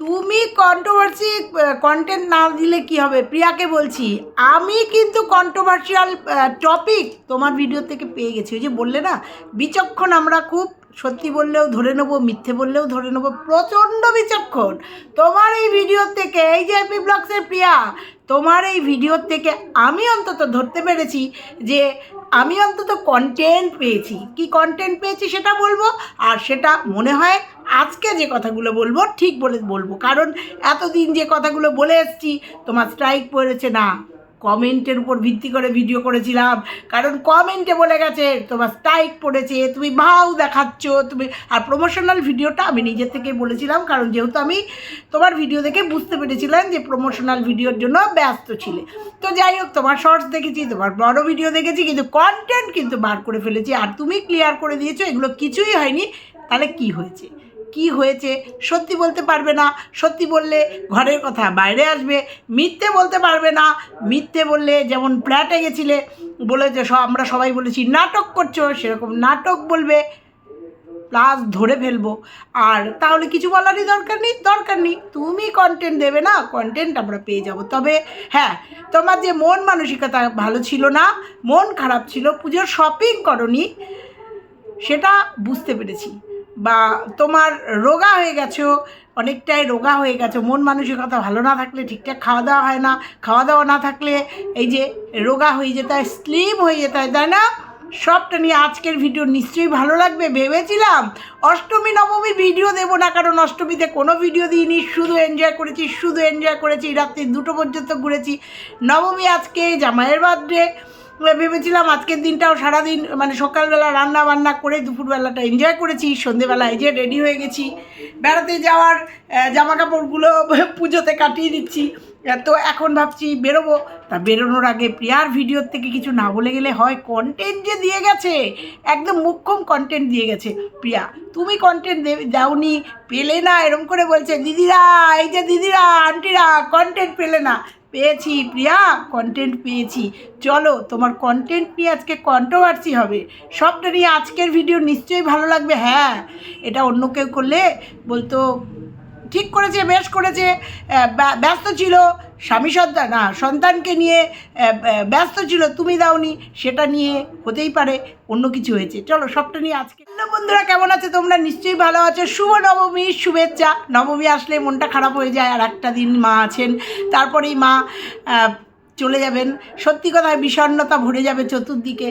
তুমি controversy content না দিলে কি হবে? প্রিয়াকে বলছি, আমি কিন্তু কন্ট্রোভার্সিয়াল টপিক তোমার ভিডিও থেকে পেয়ে গেছি। ওই যে বললে না, বিচক্ষণ আমরা খুব সত্যি বললেও ধরে নেব, মিথ্যে বললেও ধরে নেব, প্রচণ্ড বিচক্ষণ। তোমার এই ভিডিও থেকে, এই যে এপি ব্লগসের প্রিয়া, তোমার এই ভিডিওর থেকে আমি অন্তত ধরতে পেরেছি যে আমি অন্তত কন্টেন্ট পেয়েছি। কি কন্টেন্ট পেয়েছি সেটা বলব? আর সেটা মনে হয় আজকে যে কথাগুলো বলব, ঠিক বলে বলব। কারণ এতদিন যে কথাগুলো বলে এসছি, তোমার স্ট্রাইক পড়েছে না। কমেন্টের উপর ভিত্তি করে ভিডিও করেছিলাম। কারণ কমেন্টে বলে গেছে, তোমার স্ট্রাইক পড়েছে, তুমি ভাও দেখাচ্ছ, তুমি আর প্রমোশনাল ভিডিওটা আমি নিজের থেকে বলেছিলাম, কারণ যেহেতু আমি তোমার ভিডিও দেখে বুঝতে পেরেছিলাম যে প্রমোশনাল ভিডিওর জন্য ব্যস্ত ছিলে। তো যাই হোক, তোমার শর্টস দেখেছি, তোমার বড় ভিডিও দেখেছি, কিন্তু কন্টেন্ট কিন্তু বার করে ফেলেছি। আর তুমি ক্লিয়ার করে দিয়েছ, এগুলো কিছুই হয়নি। তাহলে কি হয়েছে? কি হয়েছে সত্যি বলতে পারবে না। সত্যি বললে ঘরের কথা বাইরে আসবে, মিথ্যে বলতে পারবে না। মিথ্যে বললে যেমন ফ্ল্যাটে গেছিলে বলে যে আমরা সবাই বলেছি, নাটক করছ, সেরকম নাটক বলবে প্লাস ধরে ফেলব। আর তাহলে কিছু বলারই দরকার নেই দরকার নেই। তুমি কন্টেন্ট দেবে না কন্টেন্ট আমরা পেয়ে যাব। তবে হ্যাঁ তোমার যে মন মানসিকতা ভালো ছিল না, মন খারাপ ছিল, পুজোর শপিং করনি, সেটা বুঝতে পেরেছি। বা তোমার রোগা হয়ে গেছো, অনেকটাই রোগা হয়ে গেছো, মন মানসিকতা ভালো না থাকলে ঠিকঠাক খাওয়া দাওয়া হয় না, খাওয়া দাওয়া না থাকলে এই যে রোগা হয়ে যেতে হয় স্লিম হয়ে যেতে হয় তাই না? সবটা নিয়ে আজকের ভিডিও নিশ্চয়ই ভালো লাগবে, ভেবেছিলাম। অষ্টমী নবমী ভিডিও দেবো না, কারণ অষ্টমীতে কোনো ভিডিও দিইনি, শুধু এনজয় করেছি, শুধু এনজয় করেছি, রাত্রি দুটো পর্যন্ত ঘুরেছি। নবমী আজকে জামাইয়ের বার্থডে ভেবেছিলাম আজকের দিনটাও সারাদিন মানে সকালবেলা রান্না বান্না করে দুপুরবেলাটা এনজয় করেছি সন্ধেবেলা এই যে রেডি হয়ে গেছি। বেড়াতে যাওয়ার জামা কাপড়গুলো পুজোতে কাটিয়ে দিচ্ছি। তো এখন ভাবছি বেরোবো। তা বেরোনোর আগে প্রিয়ার ভিডিওর থেকে কিছু না বলে গেলে হয় কন্টেন্ট যে দিয়ে গেছে, একদম মুখ্যম কন্টেন্ট দিয়ে গেছে। প্রিয়া, তুমি কন্টেন্ট দাওনি, পেলে না? এরম করে বলছে, দিদিরা, এই যে দিদিরা আন্টিরা কন্টেন্ট পেলে না। পেয়েছি, প্রিয়া কন্টেন্ট পেয়েছি। চলো, তোমার কন্টেন্ট নিয়ে আজকে কন্ট্রোভার্সি হবে। সবটা নিয়ে আজকের ভিডিও নিশ্চয়ই ভালো লাগবে হ্যাঁ। এটা অন্য কেউ করলে বলতো ঠিক করেছে, বেশ করেছে ব্যা- ব্যস্ত ছিল। স্বামী সন্তান না, সন্তানকে নিয়ে ব্যস্ত ছিল, তুমি দাওনি, সেটা নিয়ে হতেই পারে অন্য কিছু হয়েছে। চলো, সবটা নিয়ে আজকে বন্ধুরা, কেমন আছে তোমরা? নিশ্চয়ই ভালো আছো। শুভ নবমীর শুভেচ্ছা। নবমী আসলে মনটা খারাপ হয়ে যায়, আর একটা দিন মা আছেন। তারপরেই মা চলে যাবেন। সত্যি কথায় বিষণ্ণতা ভরে যাবে চতুর্দিকে।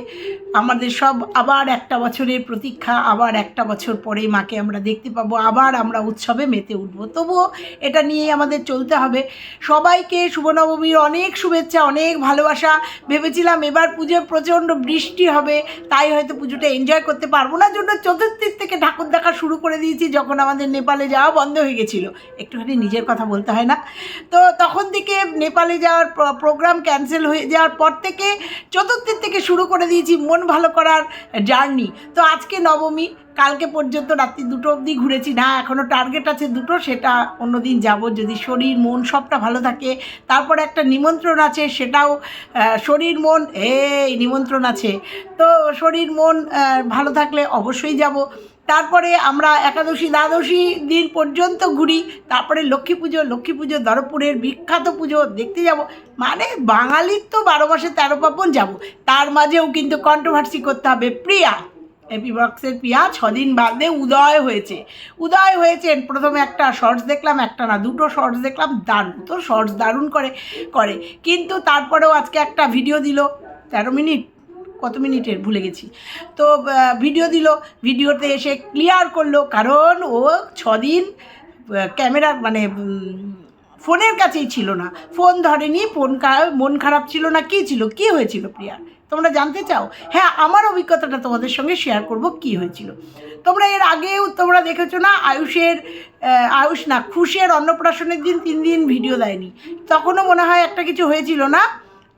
আমাদের সব আবার একটা বছরের প্রতীক্ষা, আবার একটা বছর পরেই মাকে আমরা দেখতে পাবো, আবার আমরা উৎসবে মেতে উঠবো। তবুও এটা নিয়েই আমাদের চলতে হবে। সবাইকে শুভ নবমীর অনেক শুভেচ্ছা, অনেক ভালোবাসা। ভেবেছিলাম এবার পুজোর প্রচণ্ড বৃষ্টি হবে, তাই হয়তো পুজোটা এনজয় করতে পারব না। জন্য চতুর্থীর থেকে ঠাকুর দেখা শুরু করে দিয়েছি, যখন আমাদের নেপালে যাওয়া বন্ধ হয়ে গেছিল। একটুখানি নিজের কথা বলতে হয় না? তো তখন থেকে নেপালে যাওয়ার প্রোগ্রাম ক্যান্সেল হয়ে যাওয়ার পর থেকে চতুর্থীর থেকে শুরু করে দিয়েছি মন ভালো করার জার্নি তো আজকে নবমী কালকে পর্যন্ত রাত্রি দুটো অবধি ঘুরেছি। না এখনও টার্গেট আছে দুটো, সেটা অন্যদিন যাব। যদি শরীর, মন সবটা ভালো থাকে, তারপরে একটা নিমন্ত্রণ আছে, সেটাও শরীর, মন, এই নিমন্ত্রণ আছে। তো শরীর, মন ভালো থাকলে অবশ্যই যাব। তারপরে আমরা একাদশী, দ্বাদশী দিন পর্যন্ত ঘুরি। তারপরে লক্ষ্মী পুজো লক্ষ্মী পুজো দরপুরের বিখ্যাত পুজো দেখতে যাব। মানে বাঙালির তো বারো মাসে তেরো পার্বণ যাব। তার মাঝেও কিন্তু কন্ট্রোভার্সি করতে হবে। প্রিয়া! এপি বক্সের প্রিয়া ছদিন বাদে উদয় হয়েছে। উদয় হয়েছেন প্রথমে একটা শর্টস দেখলাম, একটা না, দুটো শর্টস দেখলাম, দারুণ, তো শর্টস দারুণ করে করে। কিন্তু তারপরেও আজকে একটা ভিডিও দিল, তেরো মিনিট, কত মিনিটের, ভুলে গেছি। তো ভিডিও দিল ভিডিওতে এসে ক্লিয়ার করল, কারণ ও ছদিন ক্যামেরা মানে ফোনের কাছেই ছিল না। ফোন ধরেনি, ফোন মন খারাপ ছিল না, কী ছিল? কী হয়েছিল প্রিয়া? তোমরা জানতে চাও? হ্যাঁ আমার অভিজ্ঞতাটা তোমাদের সঙ্গে শেয়ার করব কি হয়েছিল। তোমরা এর আগেও তোমরা দেখেছ না, আয়ুষের আয়ুষ না, খুশের অন্নপ্রাশনের দিন তিন দিন ভিডিও দেয়নি। তখনও মনে হয় একটা কিছু হয়েছিল না?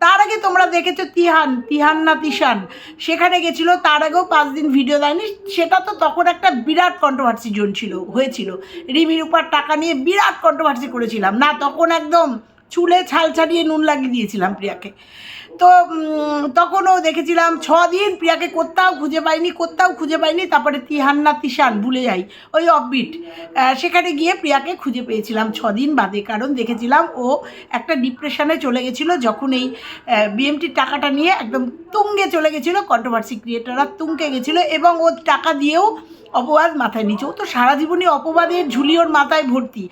তার আগে তোমরা দেখেছ তিহান তিহান না তিশান? সেখানে গেছিল, তার আগেও পাঁচ দিন ভিডিও দেয়নি। সেটা তো তখন একটা বিরাট কন্ট্রোভার্সি জোন ছিল, হয়েছিল। রিমির উপর টাকা নিয়ে বিরাট কন্ট্রোভার্সি করেছিলাম। না, তখন একদম চুলে ছাল ছাড়িয়ে নুন লাগিয়ে দিয়েছিলাম প্রিয়াকে। তো তখনও দেখেছিলাম ছ দিন প্রিয়াকে কোথাও খুঁজে পাইনি কোথাও খুঁজে পাইনি, তারপরে তিহান্না তিশান ভুলে যাই, ওই অফবিট সেখানে গিয়ে প্রিয়াকে খুঁজে পেয়েছিলাম ছ দিন বাদে, কারণ দেখেছিলাম ও একটা ডিপ্রেশনে চলে গেছিল যখন এই বিএমটির টাকাটা নিয়ে একদম তুঙ্গে চলে গেছিল কন্ট্রোভার্সি ক্রিয়েটাররা তুঙ্গে গেছিল এবং ওর টাকা দিয়েও অপবাদ মাথায় নিচে ও তো সারা জীবনই অপবাদের ঝুলি ওর মাথায় ভর্তি।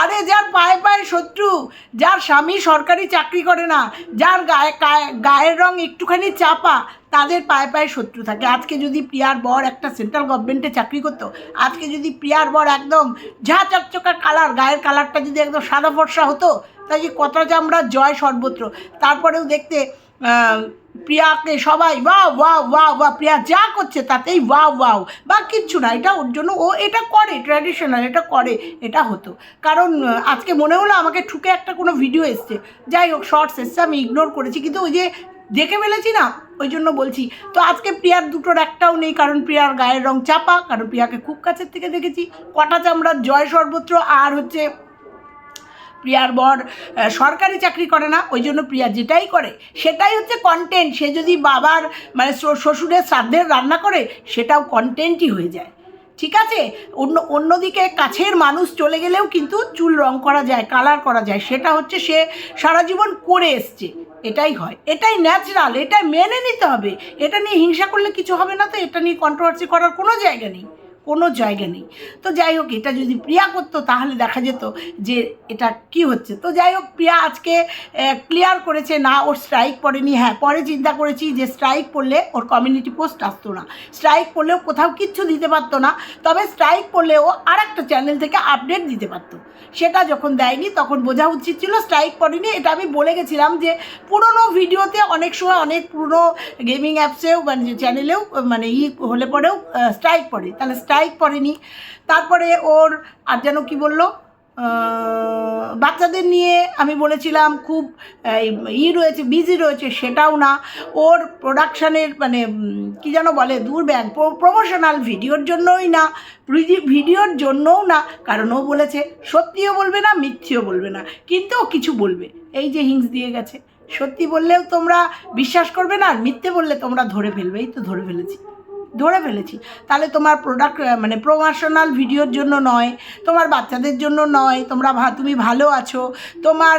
আরে যার পায়ে পায়ে শত্রু, যার স্বামী সরকারি চাকরি করে না, যার গায়ে- গায়ের রং একটুখানি চাপা, তাদের পায়ে পায়ে শত্রু থাকে। আজকে যদি প্রিয়ার বর একটা সেন্ট্রাল গভর্নমেন্টে চাকরি করতো, আজকে যদি প্রিয়ার বর একদম ঝা চকচকা কালার গায়ের কালারটা যদি একদম সাদা ফর্সা হতো তাই যে কত আমরা জয় সর্বত্র। তারপরেও দেখতে প্রিয়াকে সবাই ওয়াও ওয়াও ওয়াও বা প্রিয়া যা করছে তাতেই ওয়াও ওয়াও। বা কিচ্ছু না, এটা ওর জন্য ও এটা করে ট্র্যাডিশনাল এটা করে, এটা হতো। কারণ আজকে মনে হলো আমাকে ঠুকে একটা কোনো ভিডিও এসছে। যাই হোক শর্টস এসছে, আমি ইগনোর করেছি। কিন্তু ওই যে দেখে ফেলেছি না, ওই জন্য বলছি। তো আজকে প্রিয়ার দুটোর একটাও নেই, কারণ প্রিয়ার গায়ের রং চাপা, কারণ প্রিয়াকে খুব কাছের থেকে দেখেছি। কটা চামড়ার জয় সর্বত্র, আর হচ্ছে প্রিয়ার বর সরকারি চাকরি করে না, ওই জন্য প্রিয়া যেটাই করে, সেটাই হচ্ছে কন্টেন্ট সে যদি বাবার মানে শ্বশুরের শ্রাদ্ধের রান্না করে, সেটাও কন্টেন্টই হয়ে যায়। ঠিক আছে? অন্য, অন্যদিকে কাছের মানুষ চলে গেলেও কিন্তু চুল রং করা যায় কালার করা যায়, সেটা হচ্ছে সে সারা জীবন করে এসছে। এটাই হয়। এটাই ন্যাচারাল এটা মেনে নিতে হবে। এটা নিয়ে হিংসা করলে কিছু হবে না তো, এটা নিয়ে কন্ট্রোভার্সি করার কোনো জায়গা নেই। কোনো জায়গা নেই। তো যাই হোক, এটা যদি প্রিয়া করতো তাহলে দেখা যেত যে এটা কি হচ্ছে। তো যাই হোক, প্রিয়া আজকে ক্লিয়ার করেছে না, ওর স্ট্রাইক পড়েনি। হ্যাঁ পরে চিন্তা করেছি যে স্ট্রাইক পড়লে ওর কমিউনিটি পোস্ট আসতো না। স্ট্রাইক পড়লেও কোথাও কিচ্ছু দিতে পারতো না। তবে স্ট্রাইক পড়লে ও আর একটা চ্যানেল থেকে আপডেট দিতে পারতো। সেটা যখন দেয়নি, তখন বোঝা উচিত ছিল স্ট্রাইক পড়েনি। এটা আমি বলে গেছিলাম যে পুরনো ভিডিওতে অনেক সময় অনেক পুরনো গেমিং অ্যাপসেও মানে চ্যানেলেও মানে ই হলে পরেও স্ট্রাইক পড়ে। তাহলে স্ট্রাইক পড়েনি তারপরে ওর, আর যেন কি বলল বাচ্চাদের নিয়ে আমি বলেছিলাম, খুব ই রয়েছে বিজি রয়েছে, সেটাও না। ওর প্রোডাকশানের মানে কি যেন বলে, দূর ব্যাগ প্রমোশনাল ভিডিওর জন্যই না ভিডিওর জন্যও না, কারণ ও বলেছে, সত্যিও বলবে না, মিথ্যেও বলবে না। কিন্তু ও কিছু বলবে। এই যে হিংস দিয়ে গেছে। সত্যি বললেও তোমরা বিশ্বাস করবে না, আর মিথ্যে বললে তোমরা ধরে ফেলবে, এই তো ধরে ফেলেছি। ধরে ফেলেছি। তাহলে তোমার প্রোডাক্ট মানে প্রমোশনাল ভিডিওর জন্য নয়, তোমার বাচ্চাদের জন্য নয়, তোমরা তুমি ভালো আছো, তোমার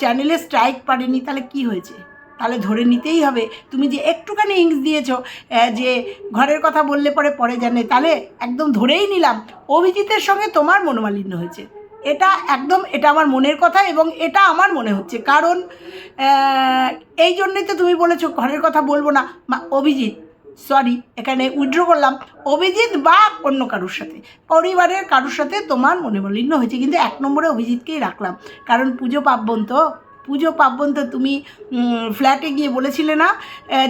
চ্যানেলে স্ট্রাইক পারেনি, তাহলে কি হয়েছে? তাহলে ধরে নিতেই হবে। তুমি যে একটুখানি ইংস দিয়েছ যে ঘরের কথা বললে পরে পরে জানে, তাহলে একদম ধরেই নিলাম, অভিজিতের সঙ্গে তোমার মনোমালিন্য হয়েছে। এটা একদম, এটা আমার মনের কথা এবং এটা আমার মনে হচ্ছে। কারণ এই জন্যই তো তুমি বলেছ, ঘরের কথা বলব না। অভিজিৎ সরি এখানে উইড্রো করলাম। অভিজিৎ বা অন্য কারোর সাথে। পরিবারের কারোর সাথে তোমার মনে মলিন্য হয়েছে, কিন্তু এক নম্বরে অভিজিৎকেই রাখলাম। কারণ পুজো পার্বণ তো। পুজো পার্বণ তো তুমি ফ্ল্যাটে গিয়ে বলেছিলে না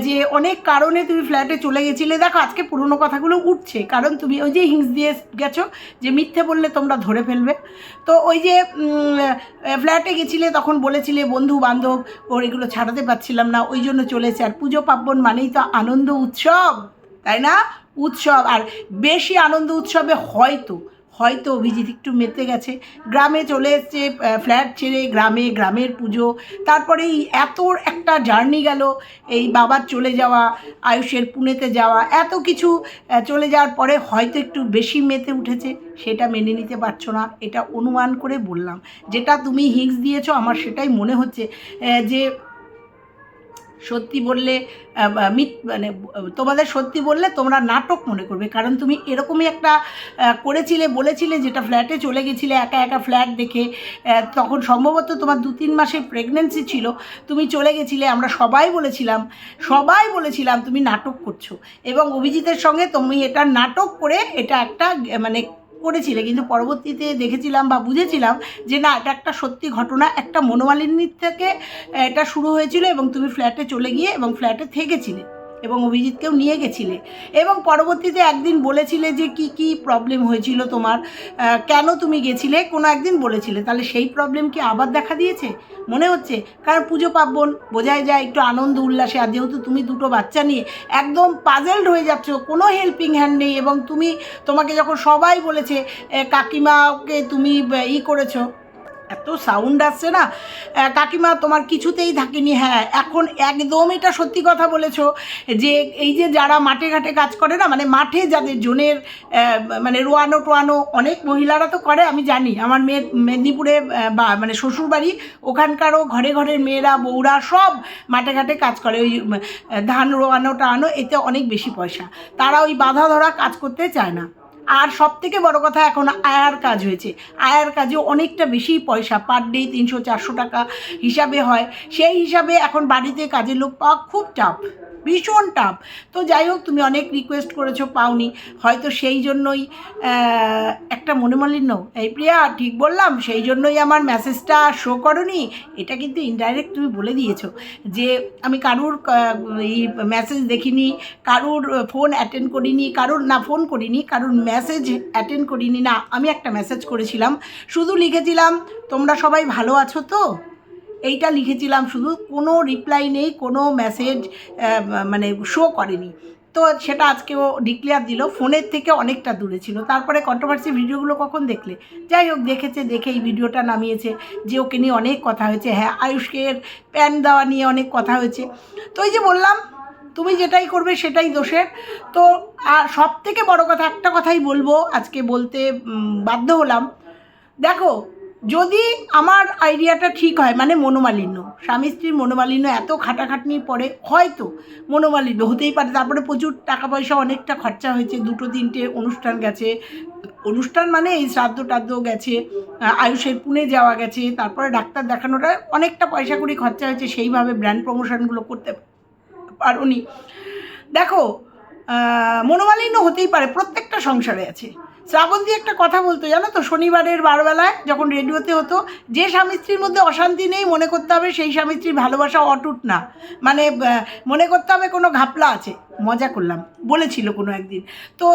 যে অনেক কারণে তুমি ফ্ল্যাটে চলে গেছিলে। দেখো, আজকে পুরনো কথাগুলো উঠছে, কারণ তুমি ওই যে হিংস দিয়ে গেছো, যে মিথ্যে বললে তোমরা ধরে ফেলবে। তো ওই যে ফ্ল্যাটে গেছিলে, তখন বলেছিলে বন্ধু বান্ধব ওর এগুলো ছাড়াতে পারছিলাম না, ওই জন্য চলেছে আর পুজো পার্বণ মানেই তো আনন্দ উৎসব, তাই না? উৎসব, আর বেশি আনন্দ উৎসবে হয়তো হয়তো অভিজিৎ একটু মেতে গেছে। গ্রামে চলে এসছে ফ্ল্যাট ছেড়ে গ্রামে, গ্রামের পুজো। তারপরে এই এত একটা জার্নি গেল, এই বাবার চলে যাওয়া, আয়ুষের পুনেতে যাওয়া, এত কিছু চলে যাওয়ার পরে হয়তো একটু বেশি মেতে উঠেছে, সেটা মেনে নিতে পারছ না, এটা অনুমান করে বললাম। যেটা তুমি হিংস দিয়েছ, আমার সেটাই মনে হচ্ছে যে সত্যি বললে মিথ মানে তোমাদের সত্যি বললে তোমরা নাটক মনে করবে। কারণ তুমি এরকমই একটা করেছিলে, বলেছিলে যেটা ফ্ল্যাটে চলে গেছিলে, একা একা ফ্ল্যাট দেখে তখন সম্ভবত তোমার দু তিন মাসের প্রেগনেন্সি ছিল। তুমি চলে গেছিলে, আমরা সবাই বলেছিলাম সবাই বলেছিলাম তুমি নাটক করছ। এবং অভিজিতের সঙ্গে তুমি এটা নাটক করে, এটা একটা মানে করেছিলে, কিন্তু পরবর্তীতে দেখেছিলাম বা বুঝেছিলাম যে না, এটা একটা সত্যি ঘটনা, একটা মনোমালিনীর থেকে এটা শুরু হয়েছিল এবং তুমি ফ্ল্যাটে চলে গিয়ে এবং ফ্ল্যাটে থেকেছিলে। এবং অভিজিৎকেও নিয়ে গেছিলে। এবং পরবর্তীতে একদিন বলেছিলে যে কি কি প্রবলেম হয়েছিল তোমার? কেন তুমি গেছিলে? কোনো একদিন বলেছিলে। তাহলে সেই প্রবলেম কি আবার দেখা দিয়েছে? মনে হচ্ছে? কারণ পুজো পার্বণ, বোঝাই যায়, একটু আনন্দ, উল্লাসে। আর যেহেতু তুমি দুটো বাচ্চা নিয়ে একদম পাজেলড হয়ে যাচ্ছ, কোনো হেল্পিং হ্যান্ড নেই এবং তুমি তোমাকে যখন সবাই বলেছে কাকিমাকে তুমি ই করেছ এত সাউন্ড আসছে না? কাকিমা, তোমার কিছুতেই থাকেনি। হ্যাঁ এখন একদম এটা সত্যি কথা বলেছ যে, এই যে যারা মাঠে ঘাটে কাজ করে না মানে মাঠে যাদের জনের মানে রোয়ানো টোয়ানো অনেক মহিলারা তো করে, আমি জানি। আমার মেয়ে, মেদিনীপুরে বা মানে শ্বশুরবাড়ি, ওখানকারও ঘরে ঘরের মেয়েরা, বউরা সব মাঠে ঘাটে কাজ করে। ওই ধান রোয়ানো টানো এতে অনেক বেশি পয়সা। তারা ওই বাধা ধরা কাজ করতে চায় না। আর সব থেকে বড় কথা, এখন আয়ার কাজ হয়েছে। আয়ার কাজে অনেকটা বেশি পয়সা পার ডে তিনশো চারশো টাকা হিসাবে হয়। সেই হিসাবে এখন বাড়িতে কাজের লোক পাওয়া খুব টাফ ভীষণ টাফ তো যাই হোক, তুমি অনেক রিকোয়েস্ট করেছ, পাওনি। হয়তো সেই জন্যই একটা মনোমালিন্য। এই প্রিয়া, ঠিক বললাম, সেই জন্যই আমার মেসেজটা শো করনি। এটা কিন্তু ইনডাইরেক্ট তুমি বলে দিয়েছ যে, আমি কারুর এই মেসেজ দেখিনি, কারুর ফোন অ্যাটেন্ড করিনি, কারুর না ফোন করিনি, কারুর মেসেজ অ্যাটেন্ড করিনি। না, আমি একটা মেসেজ করেছিলাম। শুধু লিখেছিলাম, তোমরা সবাই ভালো আছো তো? এইটা লিখেছিলাম শুধু, কোনো রিপ্লাই নেই, কোনো মেসেজ মানে শো করেনি। তো সেটা আজকেও ডিক্লেয়ার দিল, ফোনের থেকে অনেকটা দূরে ছিল। তারপরে কন্ট্রোভার্সি ভিডিওগুলো কখন দেখলে? যাই হোক, দেখেছে, দেখে এই ভিডিওটা নামিয়েছে, যে ওকে নিয়ে অনেক কথা হয়েছে। হ্যাঁ আয়ুষ্কের প্যান দেওয়া নিয়ে অনেক কথা হয়েছে। তো এই যে বললাম তুমি যেটাই করবে সেটাই দোষের। তো আর সব থেকে বড় কথা, একটা কথাই বলব আজকে বলতে বাধ্য হলাম। দেখো, যদি আমার আইডিয়াটা ঠিক হয় মানে মনোমালিন্য, স্বামী স্ত্রীর মনোমালিন্য এত খাটাখাটনির পরে, হয়তো মনোমালিন্য হতেই পারে। তারপরে প্রচুর টাকা পয়সা অনেকটা খরচা হয়েছে, দুটো, তিনটে অনুষ্ঠান গেছে। অনুষ্ঠান মানে এই শ্রাদ্ধ টাদ্ধ গেছে আয়ুষের পুনে যাওয়া গেছে, তারপরে ডাক্তার দেখানোটা, অনেকটা পয়সা করি খরচা হয়েছে, সেইভাবে ব্র্যান্ড প্রমোশনগুলো করতে পারোনি। দেখো মনোমালিন্য হতেই পারে, প্রত্যেকটা সংসারে আছে। শ্রাবন্তী একটা কথা বলতো, জানো তো? শনিবারের বারবেলায় যখন রেডিওতে হতো, যে স্বামী স্ত্রীর মধ্যে অশান্তি নেই, মনে করতে হবে সেই স্বামী স্ত্রীর ভালোবাসা অটুট না। মানে মনে করতে হবে কোনো ঘাপলা আছে। মজা করলাম, বলেছিল কোনো একদিন। তো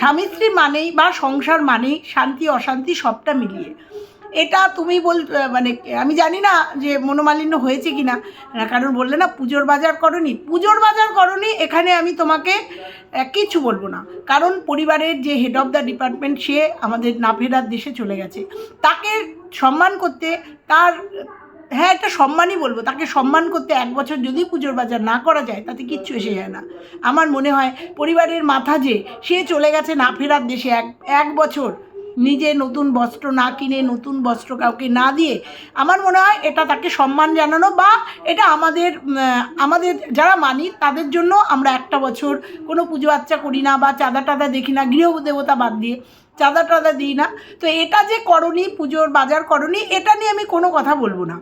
স্বামী স্ত্রী মানেই বা সংসার মানেই শান্তি, অশান্তি সবটা মিলিয়ে। এটা তুমি বল মানে আমি জানি না যে মনোমালিন্য হয়েছে কি না, কারণ বললে না, পুজোর বাজার করনি। পুজোর বাজার করনি, এখানে আমি তোমাকে কিছু বলব না। কারণ পরিবারের যে হেড অফ দ্য ডিপার্টমেন্ট সে আমাদের না ফেরার দেশে চলে গেছে। তাকে সম্মান করতে, তার হ্যাঁ একটা সম্মানই বলব। তাকে সম্মান করতে এক বছর যদি পুজোর বাজার না করা যায়, তাতে কিচ্ছু এসে যায় না। আমার মনে হয়, পরিবারের মাথা যে, সে চলে গেছে না ফেরার দেশে এক এক বছর। নিজে নতুন বস্ত্র না কিনে, নতুন বস্ত্র কাউকে না দিয়ে, আমার মনে হয় এটা তাকে সম্মান জানানো বা এটা আমাদের আমাদের যারা মানি, তাদের জন্য আমরা একটা বছর কোনো পুজো আচ্চা করি না বা চাঁদা টাদা দেখি না, গৃহ দেবতা বাদ দিয়ে চাঁদা টাদা দিই না। তো এটা যে করণী, পুজোর বাজার করণী, এটা নিয়ে আমি কোনো কথা বলব না।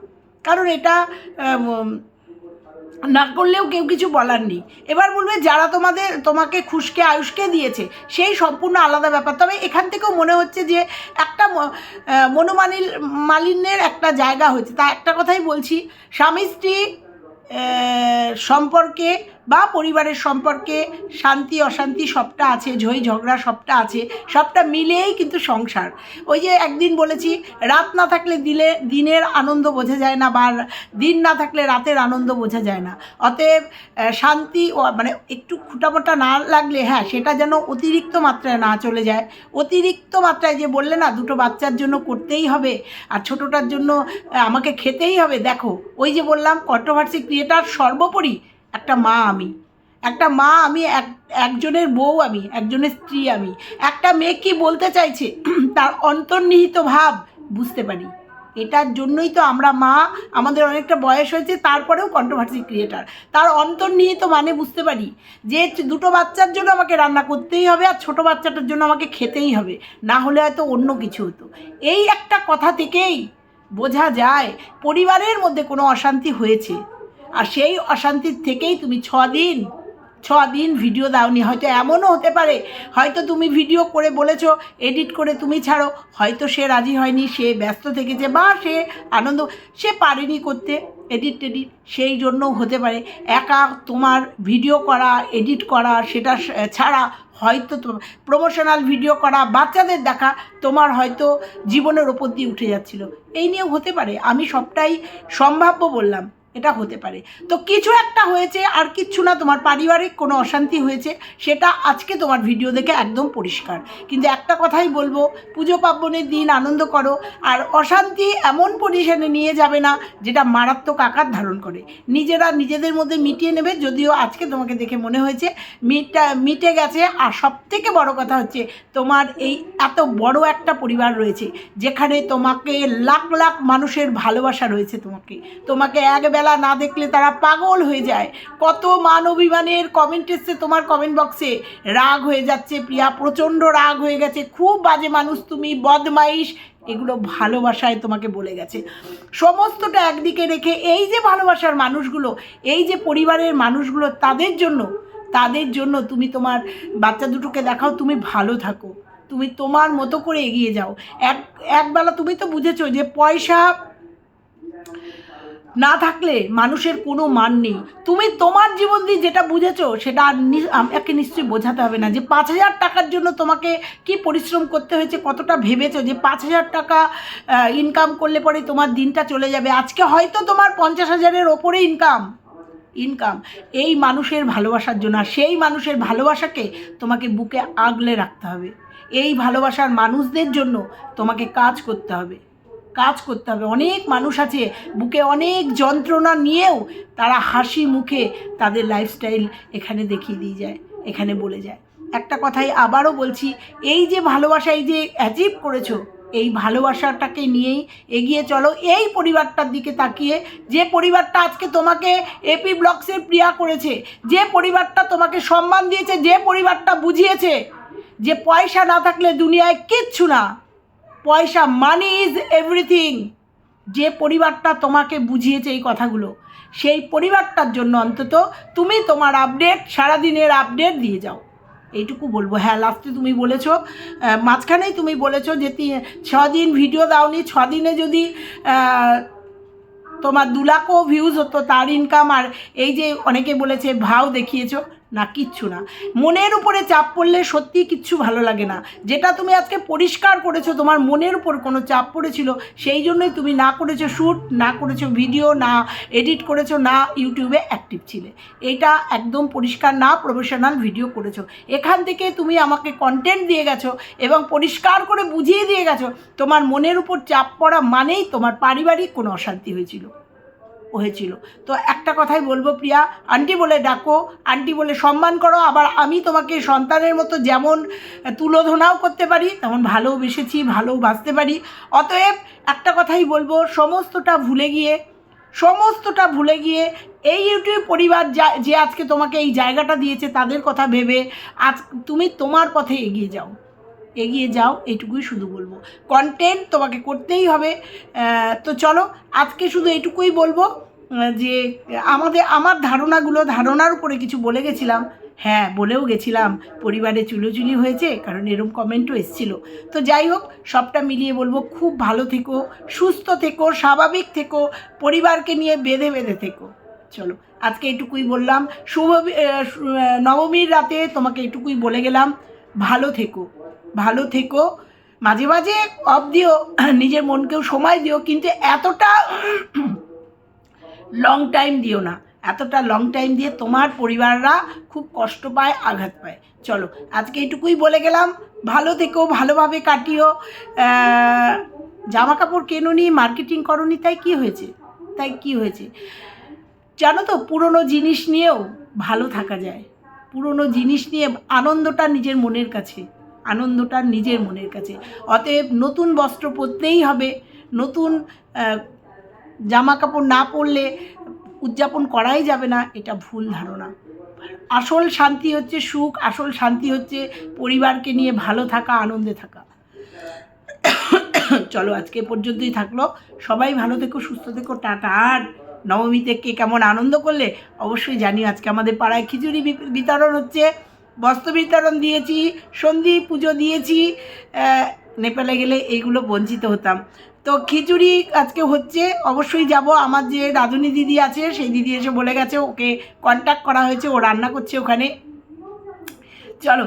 কারণ এটা না করলেও কেউ কিছু বলার নেই। এবার বলবে যারা তোমাদের, তোমাকে খুশকে, আয়ুষকে দিয়েছে, সেই সম্পূর্ণ আলাদা ব্যাপার। তবে এখান থেকেও মনে হচ্ছে যে একটা মনোমালিল, মালিন্যের একটা জায়গা হয়েছে। তা একটা কথাই বলছি স্বামী স্ত্রী সম্পর্কে বা পরিবারের সম্পর্কে শান্তি, অশান্তি সবটা আছে ঝই ঝগড়া সবটা আছে, সবটা মিলেই কিন্তু সংসার। ওই যে একদিন বলেছি, রাত না থাকলে দিলে, দিনের আনন্দ বোঝা যায় না বা দিন না থাকলে রাতের আনন্দ বোঝা যায় না। অতএব শান্তি ও মানে একটু খুঁটামোটা না লাগলে হ্যাঁ সেটা যেন অতিরিক্ত মাত্রায় না চলে যায়। অতিরিক্ত মাত্রায় যে বললে না, দুটো বাচ্চার জন্য করতেই হবে, আর ছোটোটার জন্য আমাকে খেতেই হবে। দেখো, ওই যে বললাম কন্ট্রোভার্সি ক্রিয়েটার সর্বোপরি একটা মা আমি। একটা মা আমি, এক, একজনের বউ আমি, একজনের স্ত্রী আমি। একটা মেয়ে কি বলতে চাইছে? তার অন্তর্নিহিত ভাব বুঝতে পারি। এটার জন্যই তো আমরা মা, আমাদের অনেকটা বয়স হয়েছে, তারপরেও কন্ট্রোভার্সি ক্রিয়েটার তার অন্তর্নিহিত মানে বুঝতে পারি যে দুটো বাচ্চার জন্য আমাকে রান্না করতেই হবে আর ছোটো বাচ্চাটার জন্য আমাকে খেতেই হবে। না হলে হয়তো অন্য কিছু হতো। এই একটা কথা থেকেই বোঝা যায়, পরিবারের মধ্যে কোনো অশান্তি হয়েছে। আর সেই অশান্তির থেকেই তুমি ছ দিন ছ দিন ভিডিও দাওনি। হয়তো এমনও হতে পারে, হয়তো তুমি ভিডিও করে বলেছ এডিট করে তুমি ছাড়ো, হয়তো সে রাজি হয়নি, সে ব্যস্ত থেকেছে বা সে আনন্দ, সে পারেনি করতে এডিট টেডিট সেই জন্যও হতে পারে। একা তোমার ভিডিও করা এডিট করা, সেটা ছাড়া হয়তো প্রমোশনাল ভিডিও করা, বাচ্চাদের দেখা, তোমার হয়তো জীবনের ওপর দিয়ে উঠে যাচ্ছিল। এই নিয়েও হতে পারে। আমি সবটাই সম্ভাব্য বললাম। এটা হতে পারে। তো কিছু একটা হয়েছে আর কিচ্ছু না, তোমার পারিবারিক কোনো অশান্তি হয়েছে, সেটা আজকে তোমার ভিডিও দেখে একদম পরিষ্কার। কিন্তু একটা কথাই বলব, পুজো পার্বণের দিন আনন্দ করো, আর অশান্তি এমন পজিশনে নিয়ে যাবে না, যেটা মারাত্মক আকার ধারণ করে। নিজেরা নিজেদের মধ্যে মিটিয়ে নেবে, যদিও আজকে তোমাকে দেখে মনে হয়েছে মিটটা মিটে গেছে, আর সব থেকে বড় কথা হচ্ছে, তোমার এই এত বড় একটা পরিবার রয়েছে, যেখানে তোমাকে লাখ লাখ মানুষের ভালোবাসা রয়েছে তোমাকে। তোমাকে একবেলা না দেখলে তারা পাগল হয়ে যায়। কত মান অভিমানের কমেন্ট এসছে তোমার কমেন্ট বক্সে রাগ হয়ে যাচ্ছে প্রিয়া, প্রচণ্ড রাগ হয়ে গেছে। খুব বাজে মানুষ তুমি, বদমাইশ। এগুলো ভালোবাসায় তোমাকে বলে গেছে। সমস্তটা একদিকে রেখে এই যে ভালোবাসার মানুষগুলো, এই যে পরিবারের মানুষগুলো, তাদের জন্য তাদের জন্য তুমি তোমার বাচ্চা দুটোকে দেখাও, তুমি ভালো থাকো। তুমি তোমার মতো করে এগিয়ে যাও। এক, একবেলা তুমি তো বুঝেছ যে পয়সা না থাকলে মানুষের কোনো মান নেই। তুমি তোমার জীবন দিয়ে যেটা বুঝেছ, সেটা আর আমাকে নিশ্চয়ই বোঝাতে হবে না যে পাঁচ হাজার টাকার জন্য তোমাকে কি পরিশ্রম করতে হয়েছে, কতটা ভেবেছো যে পাঁচ হাজার টাকা ইনকাম করলে পরে তোমার দিনটা চলে যাবে। আজকে হয়তো তোমার পঞ্চাশ হাজারের ওপরে ইনকাম ইনকাম এই মানুষের ভালোবাসার জন্য আর সেই মানুষের ভালোবাসাকে তোমাকে বুকে আগলে রাখতে হবে। এই ভালোবাসার মানুষদের জন্য তোমাকে কাজ করতে হবে। কাজ করতে হবে। অনেক মানুষ আছে, বুকে অনেক যন্ত্রণা নিয়েও তারা হাসি মুখে তাদের লাইফস্টাইল এখানে দেখিয়ে দিয়ে যায়, এখানে বলে যায়। একটা কথাই আবারও বলছি, এই যে ভালোবাসা, এই যে অ্যাচিভ করেছ, এই ভালোবাসাটাকে নিয়েই এগিয়ে চলো। এই পরিবারটার দিকে তাকিয়ে, যে পরিবারটা আজকে তোমাকে এপি ব্লগসের প্রিয়া করেছে, যে পরিবারটা তোমাকে সম্মান দিয়েছে, যে পরিবারটা বুঝিয়েছে, যে পয়সা না থাকলে দুনিয়ায় কিচ্ছু না। পয়সা মানি ইজ এভরিথিং যে পরিবারটা তোমাকে বুঝিয়েছে এই কথাগুলো, সেই পরিবারটার জন্য অন্তত তুমি তোমার আপডেট সারাদিনের আপডেট দিয়ে যাও। এইটুকু বলব। হ্যাঁ লাস্টে তুমি বলেছ মাঝখানেই তুমি বলেছ যে ছদিন ভিডিও দাওনি, ছদিনে যদি তোমার দু লাখও ভিউজ হতো তার ইনকাম আর এই যে অনেকে বলেছে, ভাও দেখিয়েছো না, কিচ্ছু না। মনের উপরে চাপ পড়লে সত্যি কিচ্ছু ভালো লাগে না। যেটা তুমি আজকে পরিষ্কার করেছ, তোমার মনের উপর কোনো চাপ পড়েছিল, সেই জন্যই তুমি না করেছ শ্যুট না করেছ ভিডিও, না এডিট করেছ, না ইউটিউবে অ্যাক্টিভ ছিলে। এটা একদম পরিষ্কার না প্রফেশনাল ভিডিও করেছ। এখান থেকে তুমি আমাকে কন্টেন্ট দিয়ে গেছো এবং পরিষ্কার করে বুঝিয়ে দিয়ে গেছো, তোমার মনের উপর চাপ পড়া মানেই তোমার পারিবারিক কোনো অশান্তি হয়েছিল। হয়েছিল। তো একটা কথাই বলব প্রিয়া, আন্টি বলে ডাকো, আন্টি বলে সম্মান করো, আবার আমি তোমাকে সন্তানের মতো যেমন তুলোধনাও করতে পারি, তেমন ভালোবেসেছি ভালোবাসতে পারি। অতএব একটা কথাই বলব, সমস্তটা ভুলে গিয়ে, সমস্তটা ভুলে গিয়ে এই ইউটিউব পরিবার যা, যে আজকে তোমাকে এই জায়গাটা দিয়েছে, তাদের কথা ভেবে আজ তুমি তোমার পথে এগিয়ে যাও। এগিয়ে যাও এইটুকুই শুধু বলব। কন্টেন্ট তোমাকে করতেই হবে। তো চলো, আজকে শুধু এইটুকুই বলব যে আমাদের, আমার ধারণাগুলো, ধারণার উপরে কিছু বলে গেছিলাম। হ্যাঁ বলেও গেছিলাম, পরিবারে চুলোচুলি হয়েছে, কারণ এরম কমেন্টও এসছিল। তো যাই হোক, সবটা মিলিয়ে বলব, খুব ভালো থেকো, সুস্থ থেকো, স্বাভাবিক থেকো, পরিবারকে নিয়ে বেঁধে বেঁধে থেকো। চলো, আজকে এটুকুই বললাম। শুভ নবমীর রাতে তোমাকে এটুকুই বলে গেলাম। ভালো থেকো। ভালো থেকো। মাঝে মাঝে অফ দিও, নিজের মনকেও সময় দিও, কিন্তু এতটা লং টাইম দিও না। এতটা লং টাইম দিয়ে তোমার পরিবাররা খুব কষ্ট পায়, আঘাত পায়। চলো, আজকে এইটুকুই বলে গেলাম। ভালো থেকো, ভালোভাবে কাটিও। জামা কাপড় কেনো নি মার্কেটিং করনি তাই কি হয়েছে? তাই কি হয়েছে? জানো তো, পুরনো জিনিস নিয়েও ভালো থাকা যায়। পুরনো জিনিস নিয়ে আনন্দটা নিজের মনের কাছে। আনন্দটা নিজের মনের কাছে। অতএব নতুন বস্ত্র পরতেই হবে, নতুন জামা কাপড় না পরলে উদযাপন করাই যাবে না, এটা ভুল ধারণা। আসল শান্তি হচ্ছে সুখ, আসল শান্তি হচ্ছে পরিবারকে নিয়ে ভালো থাকা, আনন্দে থাকা। চলো আজকে পর্যন্তই থাকল। সবাই ভালো থেকো, সুস্থ থেকো, টাটা। আর নবমীতে কে কেমন আনন্দ করলে অবশ্যই জানি আজকে আমাদের পাড়ায় খিচুড়ি বিতরণ হচ্ছে। বস্ত্র বিতরণ দিয়েছি, সন্ধি পুজো দিয়েছি নেপালে গেলে এইগুলো বঞ্চিত হতাম। তো খিচুড়ি আজকে হচ্ছে, অবশ্যই যাব। আমার যে রাধুনী দিদি আছে, সেই দিদি এসে বলে গেছে, ওকে কন্ট্যাক্ট করা হয়েছে, ও রান্না করছে ওখানে। চলো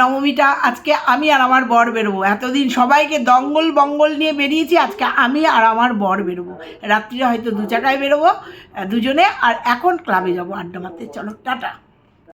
নবমীটা আজকে আমি আর আমার বর বেরোবো। এতদিন সবাইকে দঙ্গল বঙ্গল নিয়ে বেরিয়েছি, আজকে আমি আর আমার বর বেরোবো। রাত্রিরে হয়তো দু চাকায় বেরোবো দুজনে, আর এখন ক্লাবে যাব আড্ডা মারতে। চলো, টাটা।